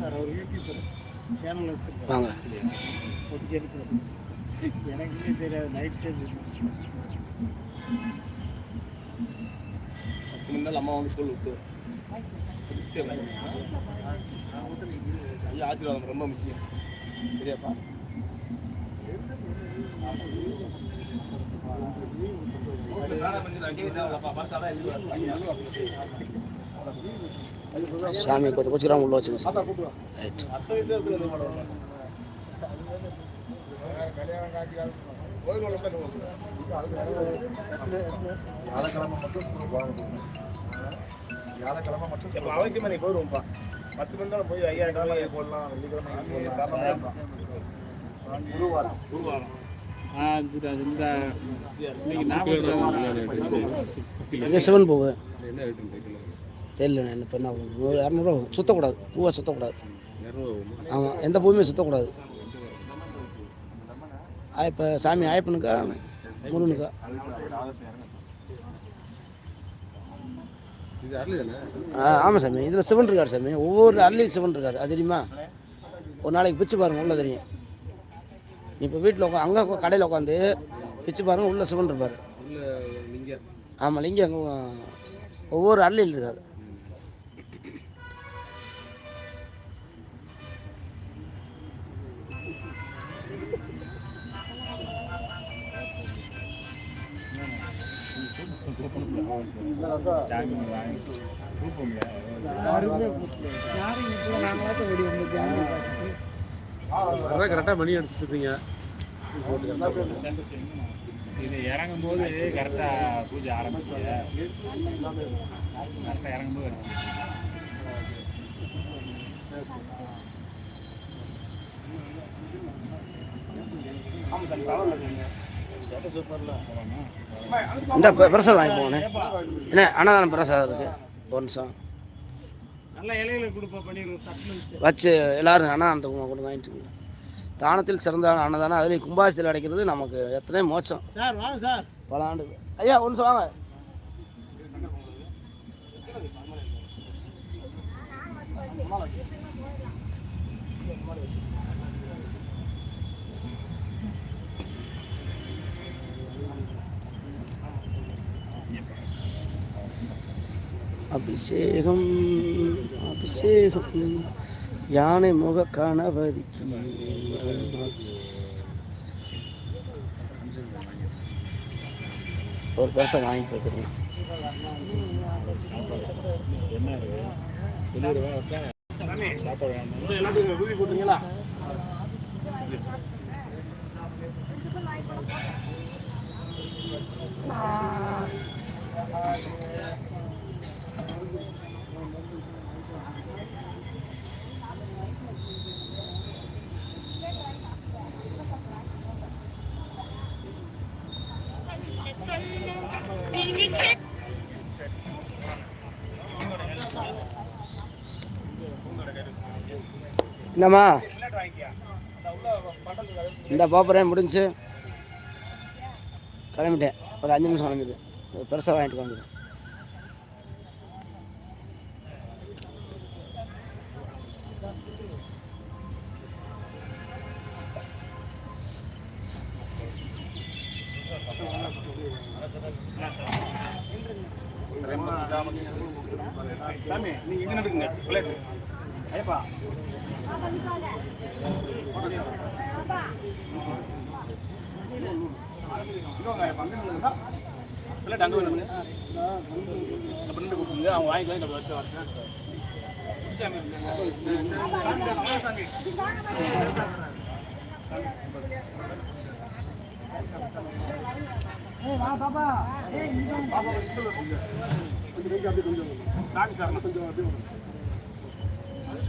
Sir அவர் YouTube channel எடுக்கிறோம் எனக்குமே தெரியாது நைட்டு பத்து நிமிடம் அம்மா வந்து ஸ்கூல் விட்டு. ஐயா ஆசீர்வாதம் ரொம்ப முக்கியம். சரியாப்பா. சாமி கொஞ்சம் கொஞ்சம் உள்ள வச்சுங்க சார் ரைட் வியாழக்கிழமை மட்டும் வியாழக்கிழமை மட்டும் இப்போ அவசியமா நீ போயிடுவோம்ப்பா பத்து மணி நேரம் போய் ஐயா கிழமை போடலாம். வெள்ளிக்கிழமை போடலாம். சாப்பிடலாம் குருவாரம். குருவாரம். சிவன் பூவு தெரியல என்ன இப்போ என்ன ஒரு இரநூறுவா ஆகும். சுத்தக்கூடாது. பூவை சுத்தக்கூடாது. ஆமாம் எந்த பூவுமே சுத்தக்கூடாது. இப்போ சாமி ஆயப்பனுக்கா முருகனுக்கா? ஆ ஆமாம் சாமி. இதில் சிவன் இருக்கார் சாமி. ஒவ்வொரு அள்ளியும் சிவன் இருக்கார். அது தெரியுமா? ஒரு நாளைக்கு பிச்சு பாருங்கள் உள்ளே தெரியும். இப்போ வீட்டில் உட்கா அங்கே கடையில் உட்காந்து பிச்சு பாருங்கள் உள்ளே சிவன் இருப்பார். ஆமாம் லிங்கம் அங்கே ஒவ்வொரு அள்ளியில் இருக்கார். அதான் கரெக்டாக மணி அடிச்சுட்டு இருக்கீங்க. இது இறங்கும் போது கரெக்டாக பூஜை ஆரம்பிச்சு கரெக்டாக இறங்கும் போது இந்த பிரசாதம் வாங்கி போங்கண்ணே என்ன அன்னதானம் பிரசாதம் இருக்குது ஒரு நிமிஷம் வச்சு. எல்லாரும் அன்னதானத்தை கொண்டு வாங்கிட்டு. தானத்தில் சிறந்த அன்னதானம் அதுலேயும் கும்பாசியில் அடைக்கிறது நமக்கு எத்தனை மோட்சம். சார் பல ஆண்டு. ஐயா நிமிஷம் வாங்க. அபிஷேகம் அபிஷேகம். யானை முக கணபதிக்கு ஒரு பர்சன் வாங்கி போய்க்கிறேன் சாப்பாடு வேணும் என்னம்மா? இந்த பாப்பறேன் முடிஞ்சு? கிளம்பிட்டேன். ஒரு அஞ்சு நிமிஷம் கிளம்பிடு. பெருசாக வாங்கிட்டு கிளம்பிட்டேன் சாமி நீங்க எங்க நடக்குங்க பிள்ளைக்கு ஐயப்பா இன்னொங்க ஐயப்பா அங்க அவங்க வாங்கிக்கலாம் இந்த வருஷம் வரேன் சாமி சார் கொஞ்சம் அப்படியே வாங்க. ஒரே ஒரு பிளேட்டோட வரணும் யாரும் இருந்தாலும்